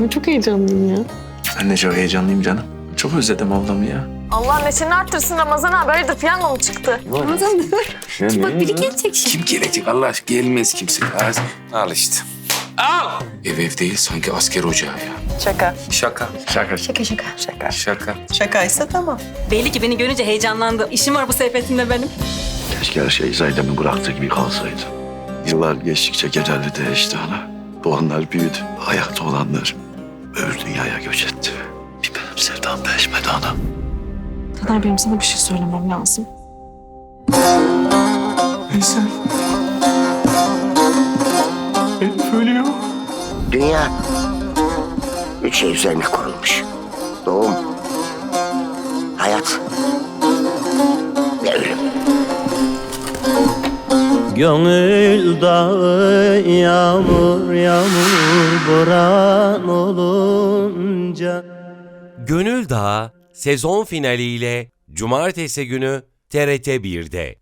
Ben çok heyecanlıyım ya. Ben de çok heyecanlıyım canım. Çok özledim ablamı ya. Allah neşeni arttırsın Ramazan abi. Hayırdır piyango mu çıktı? Ramazan dur. Bak biri gelecek şimdi. Kim gelecek Allah aşkına gelmez kimse. Al işte. Al. Ev ev değil sanki asker ocağı ya. Şaka. Şaka. Şaka. Şaka şaka. Şaka. Şaka. Şakaysa tamam. Belli ki beni görünce heyecanlandı. İşim var bu sepetimde benim. Keşke her şey Zaylem'in bıraktığı gibi kalsaydı. Yıllar geçtikçe genelde değişti ana. Doğanlar büyüdü. Ayakta olanlar öbür dünyaya göç etti. Bir benim sevdam değişmedi ana. Taner benim sana bir şey söylemem lazım. Veysel. Elif ölüyor. Dünya üç şey üzerine kurulmuş. Doğum, hayat ve ölüm. Gönül dağı yağmur yağmur boran olunca Gönül Dağı sezon finaliyle Cumartesi günü TRT 1'de.